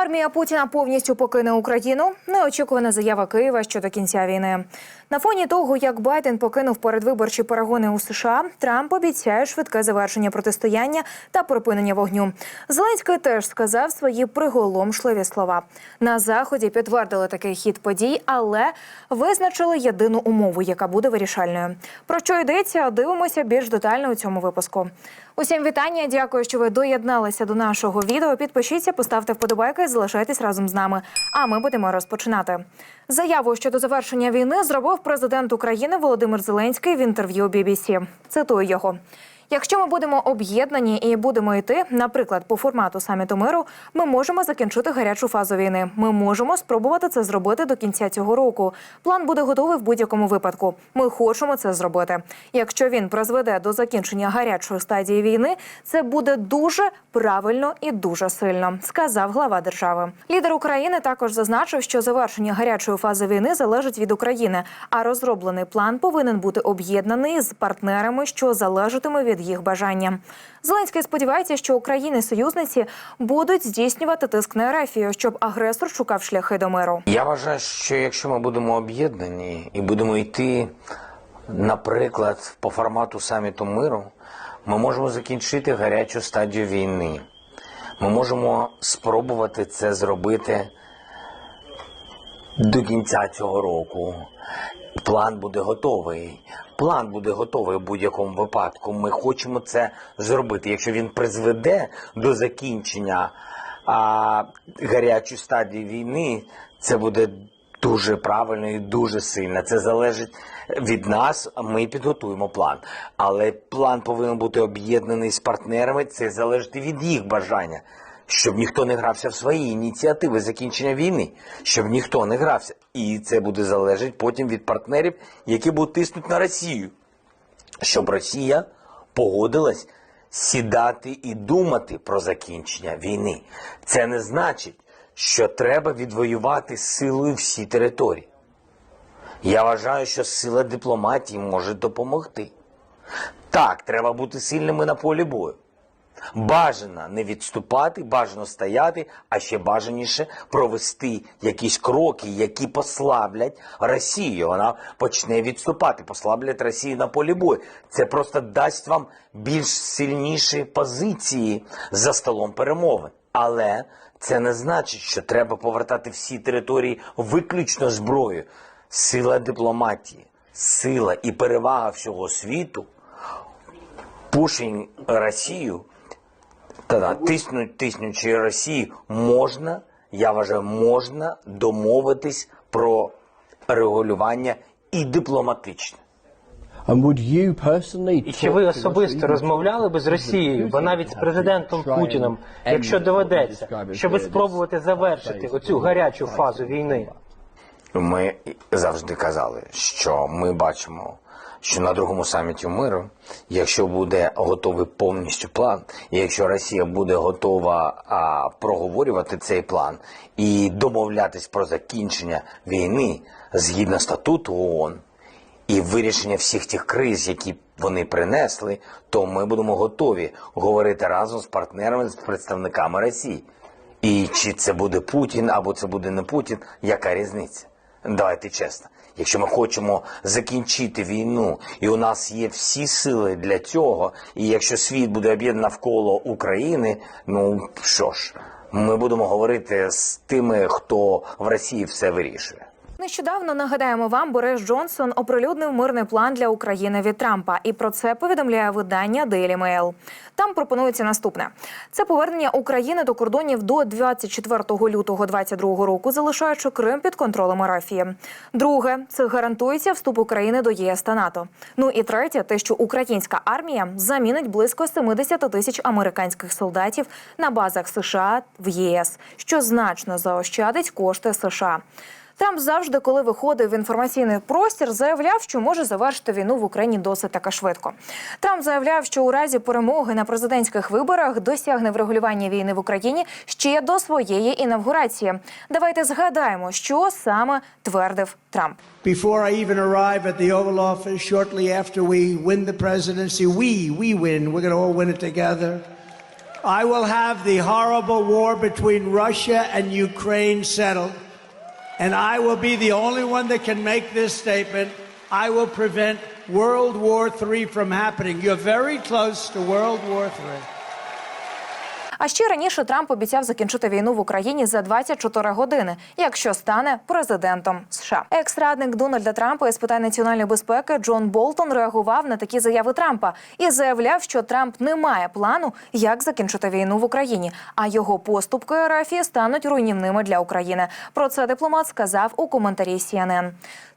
Армія Путіна повністю покине Україну. Неочікувана заява Києва щодо кінця війни. На фоні того, як Байден покинув передвиборчі перегони у США, Трамп обіцяє швидке завершення протистояння та припинення вогню. Зеленський теж сказав свої приголомшливі слова. На заході підтвердили такий хід подій, але визначили єдину умову, яка буде вирішальною. Про що йдеться? Дивимося більш детально у цьому випуску. Усім вітання. Дякую, що ви доєдналися до нашого відео. Підпишіться, поставте вподобайки, залишайтесь разом з нами. А ми будемо розпочинати. Заяву щодо завершення війни зробив президент України Володимир Зеленський в інтерв'ю BBC. Цитую його. Якщо ми будемо об'єднані і будемо йти, наприклад, по формату саміту миру, ми можемо закінчити гарячу фазу війни. Ми можемо спробувати це зробити до кінця цього року. План буде готовий в будь-якому випадку. Ми хочемо це зробити. Якщо він призведе до закінчення гарячої стадії війни, це буде дуже правильно і дуже сильно, сказав глава держави. Лідер України також зазначив, що завершення гарячої фази війни залежить від України, а розроблений план повинен бути об'єднаний з партнерами, що залежатиме від їх бажання. Зеленський сподівається, що України союзниці будуть здійснювати тиск на Ерефію, щоб агресор шукав шляхи до миру. Я вважаю, що якщо ми будемо об'єднані і будемо йти, наприклад, по формату саміту миру, ми можемо закінчити гарячу стадію війни. Ми можемо спробувати це зробити до кінця цього року. План буде готовий. План буде готовий у будь-якому випадку. Ми хочемо це зробити. Якщо він призведе до закінчення а, гарячої стадії війни, це буде дуже правильно і дуже сильно. Це залежить від нас. Ми підготуємо план. Але план повинен бути об'єднаний з партнерами. Це залежить і від їх бажання. Щоб ніхто не грався в свої ініціативи закінчення війни, щоб ніхто не грався, і це буде залежати потім від партнерів, які будуть тиснути на Росію, щоб Росія погодилась сідати і думати про закінчення війни. Це не значить, що треба відвоювати силою всі території. Я вважаю, що сила дипломатії може допомогти. Так, треба бути сильними на полі бою. Бажано не відступати, бажано стояти, а ще бажаніше провести якісь кроки, які послаблять Росію. Вона почне відступати, послаблять Росію на полі бою. Це просто дасть вам більш сильніші позиції за столом перемовин. Але це не значить, що треба повертати всі території виключно зброєю. Сила дипломатії, сила і перевага всього світу пушень Росію, та тиснуть, тиснучи Росію, можна, я вважаю, можна домовитись про регулювання і дипломатичне. And would you personally І чи ви особисто розмовляли би з Росією, бо навіть з президентом Путіним, якщо доведеться, щоб спробувати завершити оцю гарячу фазу війни? Ми завжди казали, що ми бачимо, що на другому саміті миру, якщо буде готовий повністю план, якщо Росія буде готова а, проговорювати цей план і домовлятись про закінчення війни згідно статуту ООН і вирішення всіх тих криз, які вони принесли, то ми будемо готові говорити разом з партнерами, з представниками Росії. І чи це буде Путін або це буде не Путін, яка різниця? Давайте чесно. Якщо ми хочемо закінчити війну, і у нас є всі сили для цього, і якщо світ буде об'єднаний навколо України, ну що ж, ми будемо говорити з тими, хто в Росії все вирішує. Нещодавно нагадаємо вам, Борис Джонсон оприлюднив мирний план для України від Трампа, і про це повідомляє видання Daily Mail. Там пропонується наступне: це повернення України до кордонів до 24 лютого 2022 року, залишаючи Крим під контролем Арафії. Друге, це гарантується вступ України до ЄС та НАТО. Ну і третє, те, що українська армія замінить близько 70 тисяч американських солдатів на базах США в ЄС, що значно заощадить кошти США. Трамп завжди, коли виходив в інформаційний простір, заявляв, що може завершити війну в Україні досить таки швидко. Трамп заявляв, що у разі перемоги на президентських виборах досягне врегулювання війни в Україні ще до своєї інавгурації. Давайте згадаємо, що саме твердив Трамп. Before I even arrive at the Oval Office, shortly after we win the presidency, we, we win, we're going to all win it together. I will have the horrible war between Russia and Ukraine settled. And I will be the only one that can make this statement. I will prevent World War III from happening. You're very close to World War III. А ще раніше Трамп обіцяв закінчити війну в Україні за 24 години, якщо стане президентом США. Екс-радник Дональда Трампа із питань національної безпеки Джон Болтон реагував на такі заяви Трампа і заявляв, що Трамп не має плану, як закінчити війну в Україні, а його поступки РФ стануть руйнівними для України. Про це дипломат сказав у коментарі CNN.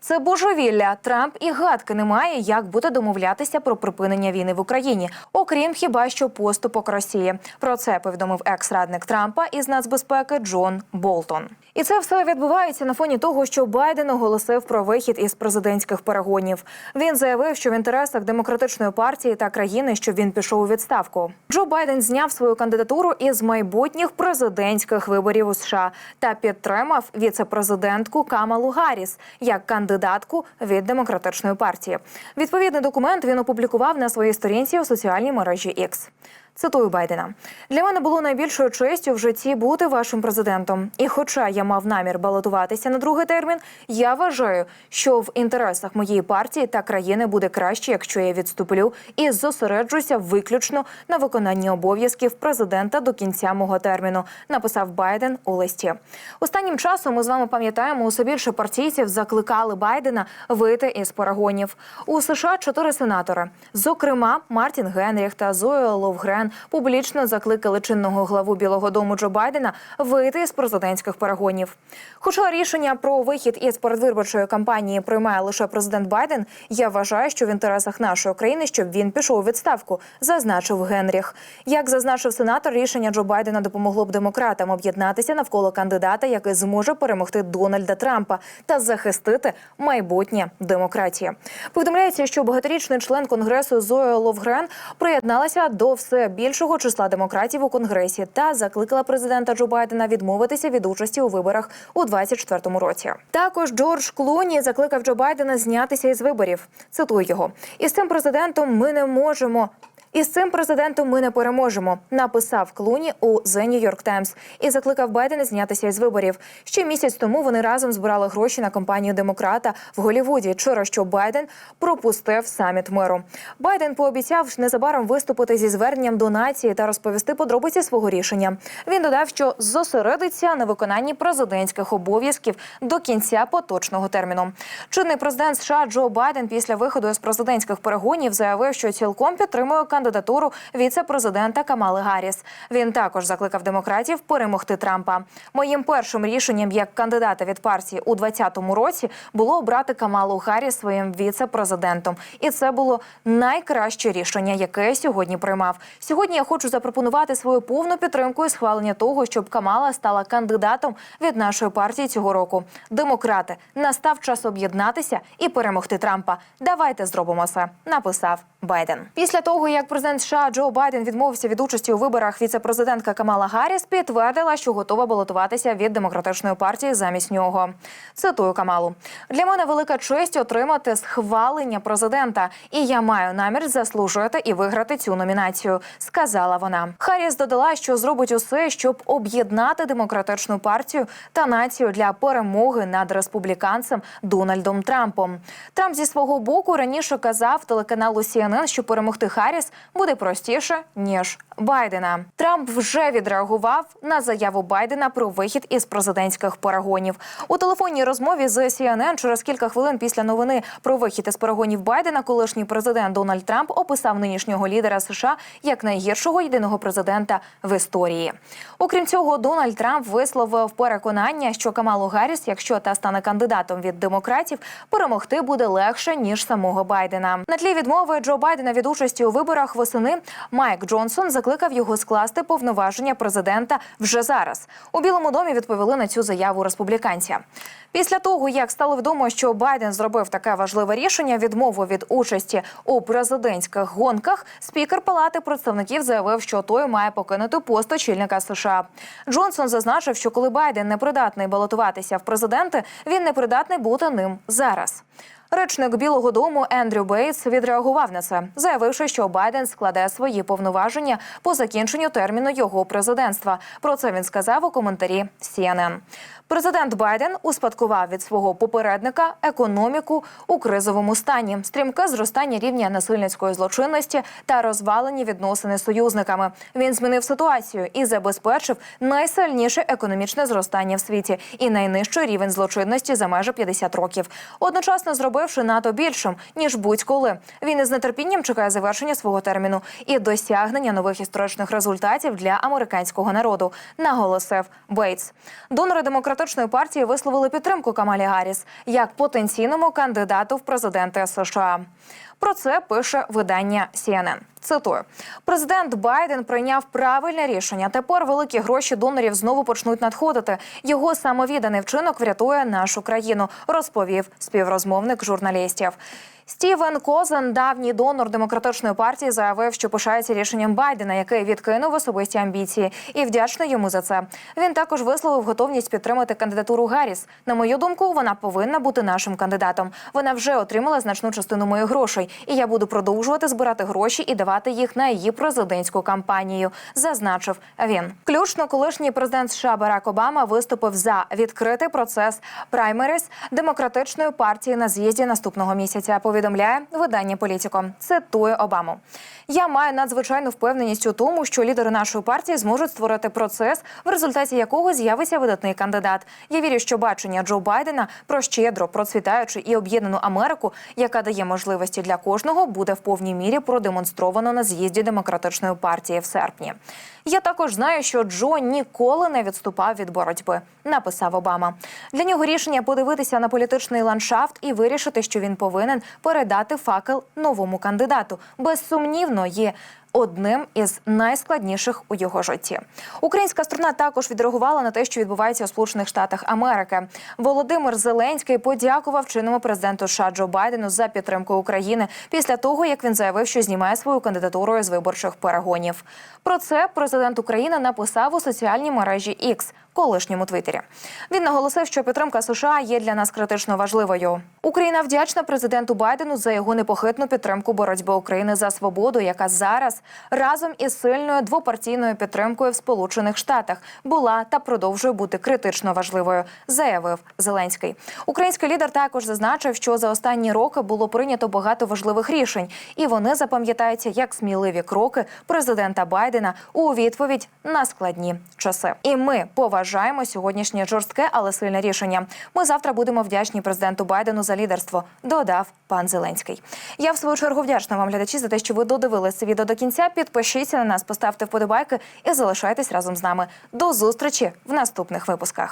Це божевілля. Трамп і гадки не має, як буде домовлятися про припинення війни в Україні, окрім хіба що поступок Росії. Про це повідомив екс-радник Трампа із нацбезпеки Джон Болтон. І це все відбувається на фоні того, що Байден оголосив про вихід із президентських перегонів. Він заявив, що в інтересах демократичної партії та країни, щоб він пішов у відставку. Джо Байден зняв свою кандидатуру із майбутніх президентських виборів у США та підтримав віце-президентку Камалу Гарріс як кандидатку від демократичної партії. Відповідний документ він опублікував на своїй сторінці у соціальній мережі X. Цитую Байдена: для мене було найбільшою честю в житті бути вашим президентом. І, хоча я мав намір балотуватися на другий термін, я вважаю, що в інтересах моєї партії та країни буде краще, якщо я відступлю і зосереджуся виключно на виконанні обов'язків президента до кінця мого терміну. Написав Байден у листі. Останнім часом ми з вами пам'ятаємо, усе більше партійців закликали Байдена вийти із перегонів. У США чотири сенатори, зокрема Мартін Генріх та Зоя Ловгрен, публічно закликали чинного главу Білого Дому Джо Байдена вийти з президентських перегонів. Хоча рішення про вихід із передвиборчої кампанії приймає лише президент Байден, я вважаю, що в інтересах нашої країни, щоб він пішов у відставку, зазначив Генріх. Як зазначив сенатор, рішення Джо Байдена допомогло б демократам об'єднатися навколо кандидата, який зможе перемогти Дональда Трампа та захистити майбутнє демократії. Повідомляється, що багаторічний член конгресу Зоя Ловгрен приєдналася до все більшого числа демократів у конгресі та закликала президента Джо Байдена відмовитися від участі у виборах у 2024 році. Також Джордж Клуні закликав Джо Байдена знятися із виборів. Цитую його: із цим президентом ми не можемо. Із цим президентом ми не переможемо, написав Клуні у The New York Times і закликав Байдена знятися із виборів. Ще місяць тому вони разом збирали гроші на кампанію демократа в Голівуді, через що Байден пропустив саміт миру. Байден пообіцяв незабаром виступити зі зверненням до нації та розповісти подробиці свого рішення. Він додав, що зосередиться на виконанні президентських обов'язків до кінця поточного терміну. Чинний президент США Джо Байден після виходу з президентських перегонів заявив, що цілком підтримує кандидатуру віце-президента Камали Гарріс. Він також закликав демократів перемогти Трампа. Моїм першим рішенням як кандидата від партії у 2020 році було обрати Камалу Гарріс своїм віце-президентом, і це було найкраще рішення, яке я сьогодні приймав. Сьогодні я хочу запропонувати свою повну підтримку і схвалення того, щоб Камала стала кандидатом від нашої партії цього року. Демократи настав час об'єднатися і перемогти Трампа. Давайте зробимо це. Написав Байден. Після того, як президент США Джо Байден відмовився від участі у виборах, віце-президентка Камала Гарріс підтвердила, що готова балотуватися від демократичної партії замість нього. Цитую Камалу: для мене велика честь отримати схвалення президента, і я маю намір заслужити і виграти цю номінацію. Сказала вона. Харріс додала, що зробить усе, щоб об'єднати демократичну партію та націю для перемоги над республіканцем Дональдом Трампом. Трамп зі свого боку раніше казав телеканалу CNN, що перемогти Харріс буде простіше ніж Байдена. Трамп вже відреагував на заяву Байдена про вихід із президентських перегонів у телефонній розмові з CNN через кілька хвилин після новини про вихід із перегонів Байдена. Колишній президент Дональд Трамп описав нинішнього лідера США як найгіршого єдиного президента в історії. Окрім цього, Дональд Трамп висловив переконання, що Камалу Гарріс, якщо та стане кандидатом від демократів, перемогти буде легше ніж самого Байдена. На тлі відмови Джо Байдена від участі у виборах восени Майк Джонсон закликав його скласти повноваження президента вже зараз. У Білому домі відповіли на цю заяву республіканця. Після того, як стало відомо, що Байден зробив таке важливе рішення відмову від участі у президентських гонках, спікер Палати представників заявив, що той має покинути пост очільника США. Джонсон зазначив, що коли Байден непридатний балотуватися в президенти, він непридатний бути ним зараз. Речник Білого Дому Ендрю Бейтс відреагував на це, заявивши, що Байден складе свої повноваження по закінченню терміну його президентства. Про це він сказав у коментарі CNN. Президент Байден успадкував від свого попередника економіку у кризовому стані, стрімке зростання рівня насильницької злочинності та розвалені відносини з союзниками. Він змінив ситуацію і забезпечив найсильніше економічне зростання в світі і найнижчий рівень злочинності за майже 50 років. Одночасно зробивши НАТО більшим ніж будь-коли. Він із нетерпінням чекає завершення свого терміну і досягнення нових історичних результатів для американського народу. Наголосив Бейтс. Донори демократичної партії висловили підтримку Камалі Гарріс як потенційному кандидату в президенти США. Про це пише видання CNN. Цитую: президент Байден прийняв правильне рішення. Тепер великі гроші донорів знову почнуть надходити. Його самовідданий вчинок врятує нашу країну, розповів співрозмовник журналістів. Стівен Козен, давній донор демократичної партії, заявив, що пишається рішенням Байдена, який відкинув особисті амбіції, і вдячний йому за це. Він також висловив готовність підтримати кандидатуру Гарріс. На мою думку, вона повинна бути нашим кандидатом. Вона вже отримала значну частину моїх грошей, і я буду продовжувати збирати гроші і давати їх на її президентську кампанію. Зазначив він. Ключно, колишній президент США Барак Обама виступив за відкритий процес праймерис демократичної партії на з'їзді наступного місяця. Повідомляє видання Політіко. Цитує Обаму. Я маю надзвичайну впевненість у тому, що лідери нашої партії зможуть створити процес, в результаті якого з'явиться видатний кандидат. Я вірю, що бачення Джо Байдена про щедро, процвітаючу і об'єднану Америку, яка дає можливості для кожного, буде в повній мірі продемонстровано на з'їзді демократичної партії в серпні. Я також знаю, що Джо ніколи не відступав від боротьби, написав Обама. Для нього рішення подивитися на політичний ландшафт і вирішити, що він повинен передати факел новому кандидату. Безсумнівно є одним із найскладніших у його житті. Українська сторона також відреагувала на те, що відбувається у Сполучених Штатах Америки. Володимир Зеленський подякував чинному президенту США Джо Байдену за підтримку України після того, як він заявив, що знімає свою кандидатуру з виборчих перегонів. Про це президент України написав у соціальній мережі X, колишньому Твіттері. Він наголосив, що підтримка США є для нас критично важливою. Україна вдячна президенту Байдену за його непохитну підтримку боротьби України за свободу, яка зараз разом із сильною двопартійною підтримкою в Сполучених Штатах була та продовжує бути критично важливою, заявив Зеленський. Український лідер також зазначив, що за останні роки було прийнято багато важливих рішень, і вони запам'ятаються як сміливі кроки президента Байдена у відповідь на складні часи. І ми поважаємо сьогоднішнє жорстке, але сильне рішення. Ми завтра будемо вдячні президенту Байдену за лідерство. Додав пан Зеленський. Я в свою чергу вдячна вам, глядачі, за те, що ви додивилися відео до кінця. Підпишіться на нас, поставте вподобайки і залишайтесь разом з нами. До зустрічі в наступних випусках.